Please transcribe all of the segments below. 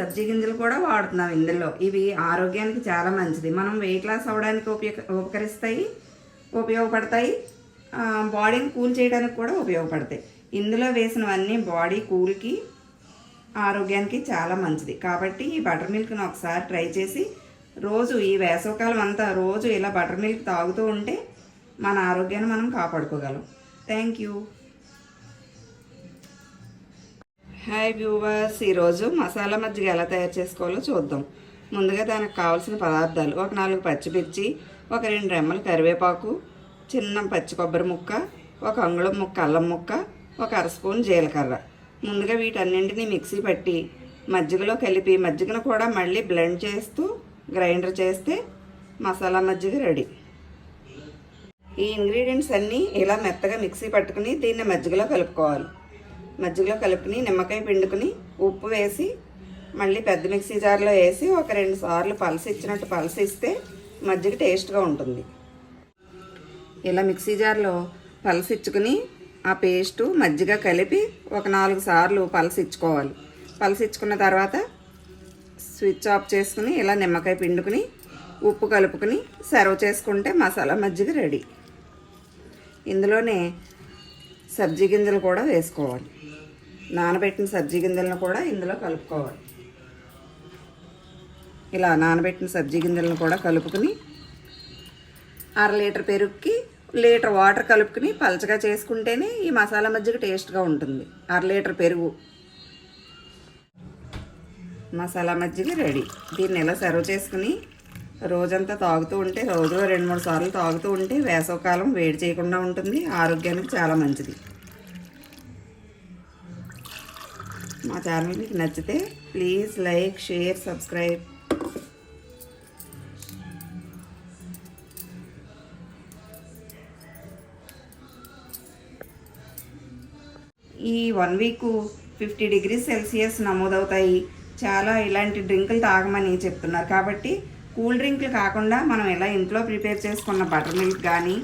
సబ్జీ గింజలు కూడా వాడుతున్నాం ఇందులో. ఇవి ఆరోగ్యానికి చాలా మంచిది. మనం వెయిట్ లాస్ అవ్వడానికి ఉపయోగ ఉపకరిస్తాయి ఉపయోగపడతాయి. బాడీని కూల్ చేయడానికి కూడా ఉపయోగపడతాయి. ఇందులో వేసినవన్నీ బాడీ కూల్కి ఆరోగ్యానికి చాలా మంచిది. కాబట్టి ఈ బటర్ మిల్క్ని ఒకసారి ట్రై చేసి రోజు ఈ వేసవకాలం అంతా రోజు ఇలా బటర్ మిల్క్ తాగుతూ ఉంటే మన ఆరోగ్యాన్ని మనం కాపాడుకోగలం. Thank you. హాయ్ వ్యూవర్స్ ఈరోజు మసాలా మజ్జిగ ఎలా తయారు చేసుకోవాలో చూద్దాం. ముందుగా దానికి కావాల్సిన పదార్థాలు. ఒక నాలుగు పచ్చిమిర్చి ఒక రెండు రెమ్మలు కరివేపాకు చిన్న పచ్చి కొబ్బరి ముక్క ఒక అంగుళం ముక్క అల్లం ముక్క ఒక అర స్పూన్ జీలకర్ర. ముందుగా వీటన్నింటినీ మిక్సీ పట్టి మజ్జిగలో కలిపి మజ్జిగను కూడా మళ్ళీ బ్లెండ్ చేస్తూ గ్రైండర్ చేస్తే మసాలా మజ్జిగ రెడీ. ఈ ఇంగ్రీడియంట్స్ అన్నీ ఇలా మెత్తగా మిక్సీ పట్టుకుని దీన్ని మజ్జిగలో కలుపుకోవాలి. మజ్జిగలో కలుపుకుని నిమ్మకాయ పిండుకుని ఉప్పు వేసి మళ్ళీ పెద్ద మిక్సీ జార్లో వేసి ఒక రెండు సార్లు పలసి ఇచ్చినట్టు పలసి ఇస్తే మజ్జిగ టేస్ట్గా ఉంటుంది. ఇలా మిక్సీ జార్లో పలసి ఇచ్చుకుని ఆ పేస్టు మజ్జిగ కలిపి ఒక నాలుగు సార్లు పలసి ఇచ్చుకోవాలి. పలసి ఇచ్చుకున్న తర్వాత స్విచ్ ఆఫ్ చేసుకుని ఇలా నిమ్మకాయ పిండుకుని ఉప్పు కలుపుకుని సర్వ్ చేసుకుంటే మసాలా మజ్జిగ రెడీ. ఇందులోనే సబ్జీ గింజలు కూడా వేసుకోవాలి. నానబెట్టిన సబ్జీ గింజలను కూడా ఇందులో కలుపుకోవాలి. ఇలా నానబెట్టిన సబ్జీ గింజలను కూడా కలుపుకుని అర లీటర్ పెరుగుకి లీటర్ వాటర్ కలుపుకుని పలచగా చేసుకుంటేనే ఈ మసాలా మజ్జిగ టేస్ట్గా ఉంటుంది. అర లీటర్ పెరుగు. మసాలా మజ్జిగ రెడీ. దీన్ని ఇలా సర్వ్ చేసుకుని రోజంతా తాగుతూ ఉంటే రోజులో రెండు మూడు సార్లు తాగుతూ ఉంటే వేసవకాలం వేడి చేయకుండా ఉంటుంది. ఆరోగ్యానికి చాలా మంచిది. మా ఛానల్ మీకు నచ్చితే ప్లీజ్ లైక్ షేర్ సబ్స్క్రైబ్ ఈ one week fifty degree Celsius నమోదవుతాయి. చాలా ఇలాంటి డ్రింకులు తాగమని చెప్తున్నారు. కాబట్టి కూల్ డ్రింకులు కాకుండా మనం ఎలా ఇంట్లో ప్రిపేర్ చేసుకున్న బటర్ మిల్క్ కానీ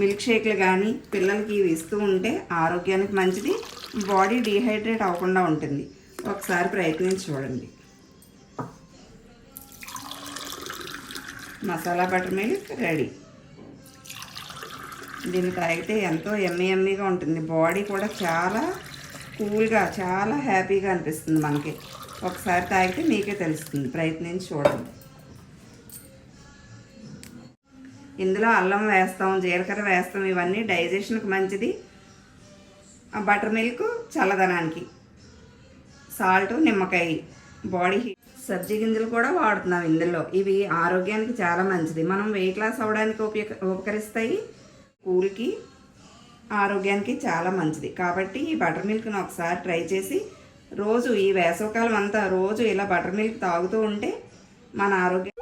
మిల్క్ షేక్లు కానీ పిల్లలకి ఇవి ఇస్తూ ఉంటే ఆరోగ్యానికి మంచిది. బాడీ డీహైడ్రేట్ అవ్వకుండా ఉంటుంది. ఒకసారి ప్రయత్నించి చూడండి. Masala buttermilk ready. దీన్ని తాగితే ఎంతో ఎమ్మె ఎమ్మెగా ఉంటుంది. బాడీ కూడా చాలా కూల్గా చాలా హ్యాపీగా అనిపిస్తుంది మనకి. ఒకసారి తాగితే మీకే తెలుస్తుంది. ప్రయత్నించి చూడండి. ఇందులో అల్లం వేస్తాం జీలకర్ర వేస్తాం ఇవన్నీ డైజెషన్కి మంచిది. బటర్ మిల్క్ చల్లదనానికి. సాల్ట్ నిమ్మకాయ బాడీ హీట్. సబ్జీ గింజలు కూడా వాడుతున్నాం ఇందులో. ఇవి ఆరోగ్యానికి చాలా మంచిది. మనం వెయిట్ లాస్ అవ్వడానికి ఉపయోగ ఉపకరిస్తాయి. కూల్కి ఆరోగ్యానికి చాలా మంచిది. కాబట్టి ఈ బటర్ మిల్క్ని ఒకసారి ట్రై చేసి రోజు ఈ వేసవకాలం అంతా రోజు ఇలా బటర్ మిల్క్ తాగుతూ ఉంటే మన ఆరోగ్యం